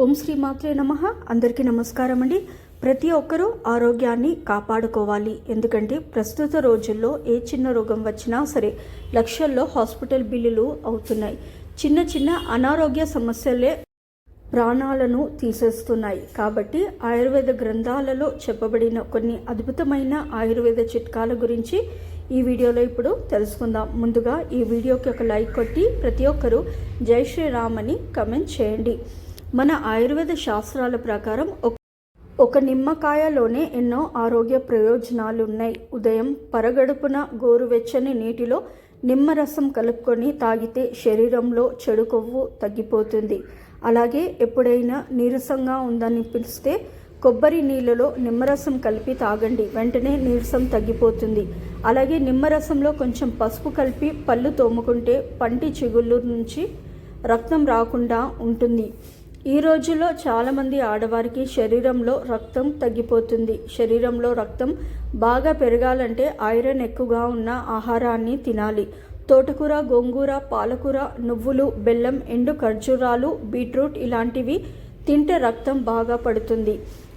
ఓం శ్రీ మాత్రే నమ. అందరికీ నమస్కారం అండి. ప్రతి ఒక్కరూ ఆరోగ్యాన్ని కాపాడుకోవాలి. ఎందుకంటే ప్రస్తుత రోజుల్లో ఏ చిన్న రోగం వచ్చినా సరే లక్షల్లో హాస్పిటల్ బిల్లులు అవుతున్నాయి. చిన్న చిన్న అనారోగ్య సమస్యలే ప్రాణాలను తీసేస్తున్నాయి. కాబట్టి ఆయుర్వేద గ్రంథాలలో చెప్పబడిన కొన్ని అద్భుతమైన ఆయుర్వేద చిట్కాల గురించి ఈ వీడియోలో ఇప్పుడు తెలుసుకుందాం. ముందుగా ఈ వీడియోకి ఒక లైక్ కొట్టి ప్రతి ఒక్కరూ జై శ్రీరామ్ అని కమెంట్ చేయండి. మన ఆయుర్వేద శాస్త్రాల ప్రకారం ఒక ఒక నిమ్మకాయలోనే ఎన్నో ఆరోగ్య ప్రయోజనాలు ఉన్నాయి ఉదయం పరగడుపున గోరువెచ్చని నీటిలో నిమ్మరసం కలుపుకొని తాగితే శరీరంలో చెడు కొవ్వు తగ్గిపోతుంది. అలాగే ఎప్పుడైనా నీరసంగా ఉందని పిలిస్తే కొబ్బరి నీళ్ళలో నిమ్మరసం కలిపి తాగండి. వెంటనే నీరసం తగ్గిపోతుంది. అలాగే నిమ్మరసంలో కొంచెం పసుపు కలిపి పళ్ళు తోముకుంటే పంటి చిగుళ్ళు నుంచి రక్తం రాకుండా ఉంటుంది. ఈ రోజుల్లో చాలామంది ఆడవారికి శరీరంలో రక్తం తగ్గిపోతుంది. శరీరంలో రక్తం బాగా పెరగాలంటే ఐరన్ ఎక్కువగా ఉన్న ఆహారాన్ని తినాలి. తోటకూర గోంగూర పాలకూర నువ్వులు బెల్లం ఎండు ఖర్జూరాలు బీట్రూట్ ఇలాంటివి తింటే రక్తం బాగా పడుతుంది.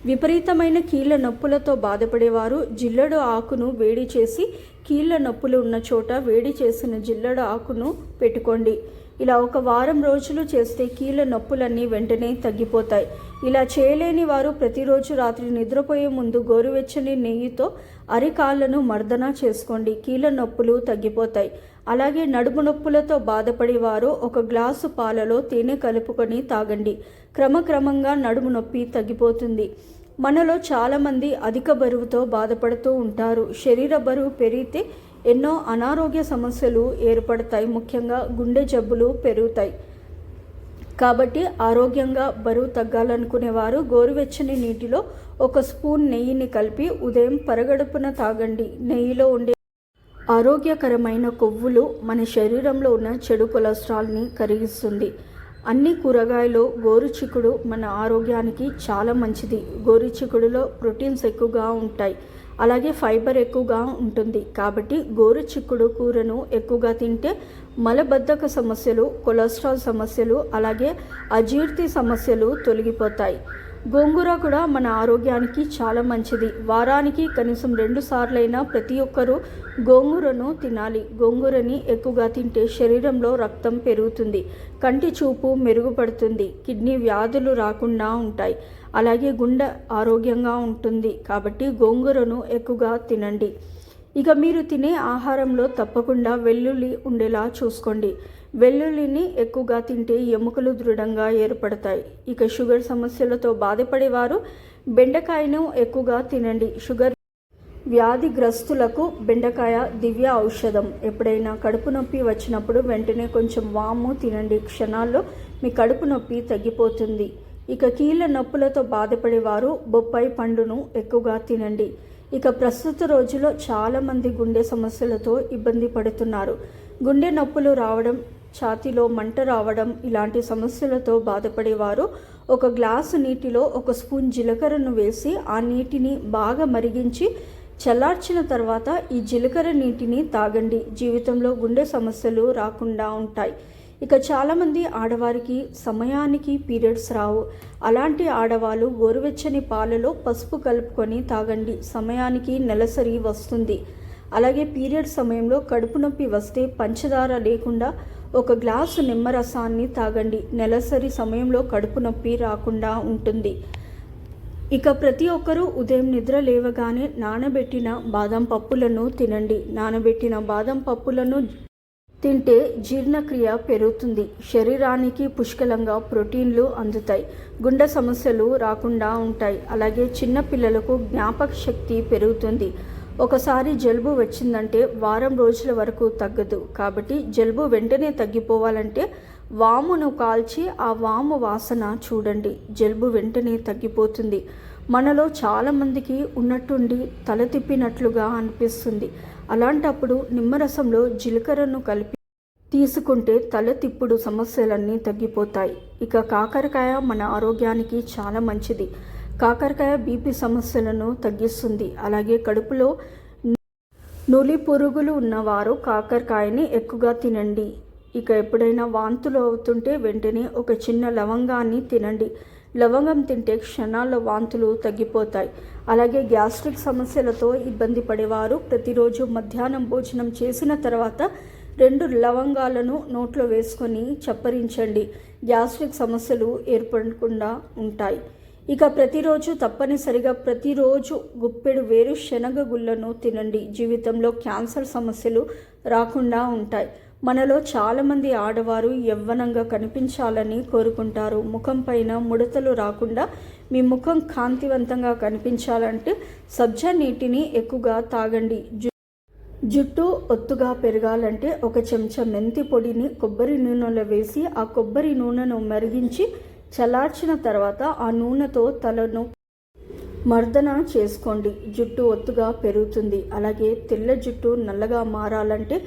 విపరీతమైన కీళ్ళ నొప్పులతో బాధపడేవారు జిల్లడు ఆకును వేడి చేసి కీళ్ళ నొప్పులు ఉన్న చోట వేడి చేసిన జిల్లడు ఆకును పెట్టుకోండి. ఇలా ఒక వారం రోజులు చేస్తే కీళ్ళ నొప్పులన్నీ వెంటనే తగ్గిపోతాయి. ఇలా చేయలేని వారు ప్రతిరోజు రాత్రి నిద్రపోయే ముందు గోరువెచ్చని నెయ్యితో అరికాళ్ళను మర్దన చేసుకోండి. కీళ్ళ నొప్పులు తగ్గిపోతాయి. అలాగే నడుము నొప్పులతో బాధపడేవారు ఒక గ్లాసు పాలలో తేనె కలుపుకొని తాగండి. క్రమక్రమంగా నడుము నొప్పి తగ్గిపోతుంది. మనలో చాలామంది అధిక బరువుతో బాధపడుతూ ఉంటారు. శరీర బరువు పెరిగితే ఎన్నో అనారోగ్య సమస్యలు ఏర్పడతాయి. ముఖ్యంగా గుండె జబ్బులు పెరుగుతాయి. కాబట్టి ఆరోగ్యంగా బరువు తగ్గాలనుకునేవారు గోరువెచ్చని నీటిలో ఒక స్పూన్ నెయ్యిని కలిపి ఉదయం పరగడుపున తాగండి. నెయ్యిలో ఉండే ఆరోగ్యకరమైన కొవ్వులు మన శరీరంలో ఉన్న చెడు కొలెస్ట్రాల్ని కరిగిస్తుంది. అన్ని కూరగాయలు గోరుచిక్కుడు మన ఆరోగ్యానికి చాలా మంచిది. గోరుచిక్కుడులో ప్రోటీన్స్ ఎక్కువగా ఉంటాయి. అలాగే ఫైబర్ ఎక్కువగా ఉంటుంది. కాబట్టి గోరు చిక్కుడు కూరను ఎక్కువగా తింటే మలబద్ధక సమస్యలు కొలెస్ట్రాల్ సమస్యలు అలాగే అజీర్తి సమస్యలు తొలగిపోతాయి. గోంగూర కూడా మన ఆరోగ్యానికి చాలా మంచిది. వారానికి కనీసం రెండు సార్లైనా ప్రతి ఒక్కరూ గోంగూరను తినాలి. గోంగూరని ఎక్కువగా తింటే శరీరంలో రక్తం పెరుగుతుంది. కంటి చూపు మెరుగుపడుతుంది. కిడ్నీ వ్యాధులు రాకుండా ఉంటాయి. అలాగే గుండె ఆరోగ్యంగా ఉంటుంది. కాబట్టి గోంగూరను ఎక్కువగా తినండి. ఇక మీరు తినే ఆహారంలో తప్పకుండా వెల్లుల్లి ఉండేలా చూసుకోండి. వెల్లుల్లిని ఎక్కువగా తింటే ఎముకలు దృఢంగా ఏర్పడతాయి. ఇక షుగర్ సమస్యలతో బాధపడేవారు బెండకాయను ఎక్కువగా తినండి. షుగర్ వ్యాధిగ్రస్తులకు బెండకాయ దివ్య ఔషధం. ఎప్పుడైనా కడుపు నొప్పి వచ్చినప్పుడు వెంటనే కొంచెం వాము తినండి. క్షణాల్లో మీ కడుపు నొప్పి తగ్గిపోతుంది. ఇక కీళ్ళ నొప్పులతో బాధపడేవారు బొప్పాయి పండును ఎక్కువగా తినండి. ఇక ప్రస్తుత రోజుల్లో చాలామంది గుండె సమస్యలతో ఇబ్బంది పడుతున్నారు. గుండె నొప్పులు రావడం ఛాతీలో మంట రావడం ఇలాంటి సమస్యలతో బాధపడేవారు. ఒక గ్లాసు నీటిలో ఒక స్పూన్ జీలకర్రను వేసి ఆ నీటిని బాగా మరిగించి చల్లార్చిన తర్వాత ఈ జీలకర్ర నీటిని తాగండి. జీవితంలో గుండె సమస్యలు రాకుండా ఉంటాయి. ఇక చాలామంది ఆడవారికి సమయానికి పీరియడ్స్ రావు. అలాంటి ఆడవాళ్ళు గోరువెచ్చని పాలలో పసుపు కలుపుకొని తాగండి. సమయానికి నెలసరి వస్తుంది. అలాగే పీరియడ్ సమయంలో కడుపు నొప్పి వస్తే పంచదార లేకుండా ఒక గ్లాసు నిమ్మరసాన్ని తాగండి. నెలసరి సమయంలో కడుపు నొప్పి రాకుండా ఉంటుంది. ఇక ప్రతి ఒక్కరూ ఉదయం నిద్ర లేవగానే నానబెట్టిన బాదం పప్పులను తినండి. నానబెట్టిన బాదం పప్పులను తింటే జీర్ణక్రియ పెరుగుతుంది. శరీరానికి పుష్కలంగా ప్రోటీన్లు అందుతాయి. గుండె సమస్యలు రాకుండా ఉంటాయి. అలాగే చిన్న పిల్లలకు జ్ఞాపక శక్తి పెరుగుతుంది. ఒకసారి జలుబు వచ్చిందంటే వారం రోజుల వరకు తగ్గదు. కాబట్టి జలుబు వెంటనే తగ్గిపోవాలంటే వామును కాల్చి ఆ వాము వాసన చూడండి. జలుబు వెంటనే తగ్గిపోతుంది. మనలో చాలామందికి ఉన్నట్టుండి తల తిప్పినట్లుగా అనిపిస్తుంది. అలాంటప్పుడు నిమ్మరసంలో జీలకర్రను కలిపి తీసుకుంటే తల తిప్పుడు సమస్యలన్నీ తగ్గిపోతాయి. ఇక కాకరకాయ మన ఆరోగ్యానికి చాలా మంచిది. కాకరకాయ బీపీ సమస్యలను తగ్గిస్తుంది. అలాగే కడుపులో నులి పురుగులు ఉన్నవారు కాకరకాయని ఎక్కువగా తినండి. ఇక ఎప్పుడైనా వాంతులు అవుతుంటే వెంటనే ఒక చిన్న లవంగాన్ని తినండి. లవంగం తింటే క్షణాల్లో వాంతులు తగ్గిపోతాయి. అలాగే గ్యాస్ట్రిక్ సమస్యలతో ఇబ్బంది పడేవారు ప్రతిరోజు మధ్యాహ్నం భోజనం చేసిన తర్వాత రెండు లవంగాలను నోట్లో వేసుకొని చప్పరించండి. గ్యాస్ట్రిక్ సమస్యలు ఏర్పడకుండా ఉంటాయి. ఇక ప్రతిరోజు తప్పనిసరిగా ప్రతిరోజు గుప్పెడు వేరు శనగ గుళ్ళను తినండి. జీవితంలో క్యాన్సర్ సమస్యలు రాకుండా ఉంటాయి. మనలో చాలామంది ఆడవారు యవ్వనంగా కనిపించాలని కోరుకుంటారు. ముఖం పైన ముడతలు రాకుండా మీ ముఖం కాంతివంతంగా కనిపించాలంటే సబ్జా నీటిని ఎక్కువగా తాగండి. జు- జుట్టు ఒత్తుగా పెరగాలంటే ఒక చెంచా మెంతి పొడిని కొబ్బరి నూనెలో వేసి ఆ కొబ్బరి నూనెను మరిగించి చల్లార్చిన తర్వాత ఆ నూనెతో తలను మర్దన చేసుకోండి. జుట్టు ఒత్తుగా పెరుగుతుంది. అలాగే తెల్ల జుట్టు నల్లగా మారాలంటే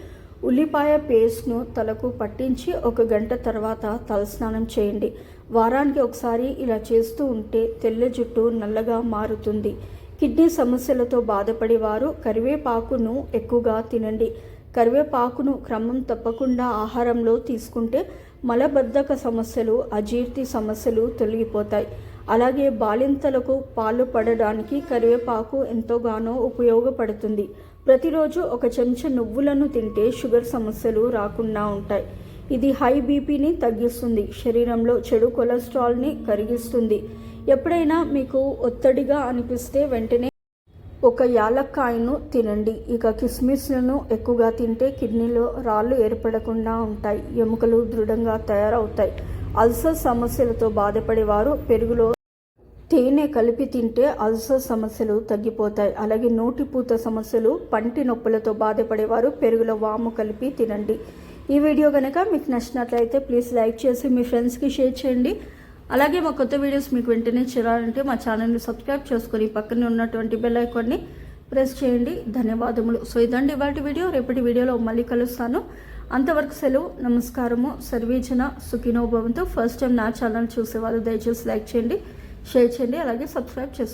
ఉల్లిపాయ పేస్ట్ను తలకు పట్టించి ఒక గంట తర్వాత తలస్నానం చేయండి. వారానికి ఒకసారి ఇలా చేస్తూ ఉంటే తెల్ల జుట్టు నల్లగా మారుతుంది. కిడ్నీ సమస్యలతో బాధపడేవారు కరివేపాకును ఎక్కువగా తినండి. కరివేపాకును క్రమం తప్పకుండా ఆహారంలో తీసుకుంటే మలబద్ధక సమస్యలు అజీర్తి సమస్యలు తొలగిపోతాయి. అలాగే బాలింతలకు పాలు పడడానికి కరివేపాకు ఎంతోగానో ఉపయోగపడుతుంది. ప్రతిరోజు ఒక చెంచా నువ్వులను తింటే షుగర్ సమస్యలు రాకుండా ఉంటాయి. ఇది హై బీపీని తగ్గిస్తుంది. శరీరంలో చెడు కొలెస్ట్రాల్ని కరిగిస్తుంది. ఎప్పుడైనా మీకు ఒత్తిడిగా అనిపిస్తే వెంటనే ఒక యాలక్కాయను తినండి. ఇక కిస్మిస్లను ఎక్కువగా తింటే కిడ్నీలో రాళ్ళు ఏర్పడకుండా ఉంటాయి. ఎముకలు దృఢంగా తయారవుతాయి. అల్సర్ సమస్యలతో బాధపడేవారు పెరుగులో తేనె కలిపి తింటే అల్సర్ సమస్యలు తగ్గిపోతాయి. అలాగే నోటిపూత సమస్యలు పంటి నొప్పులతో బాధపడేవారు పెరుగులో వాము కలిపి తినండి. ఈ వీడియో కనుక మీకు నచ్చినట్లయితే ప్లీజ్ లైక్ చేసి మీ ఫ్రెండ్స్కి షేర్ చేయండి. అలాగే మా కొత్త వీడియోస్ మీకు వెంటనే చేరాలంటే మా ఛానల్ని సబ్స్క్రైబ్ చేసుకొని పక్కనే ఉన్నటువంటి బెల్ ఐకాన్ని ప్రెస్ చేయండి. ధన్యవాదములు. సో ఇదండి ఇవాటి వీడియో. రేపటి వీడియోలో మళ్ళీ కలుస్తాను. అంతవరకు సెలవు. నమస్కారము. సర్వీజన సుఖినోభవంతో ఫస్ట్ టైం నా ఛానల్ చూసేవాళ్ళు దయచేసి లైక్ చేయండి షేర్ చేయండి అలాగే సబ్స్క్రైబ్ చేసుకోండి.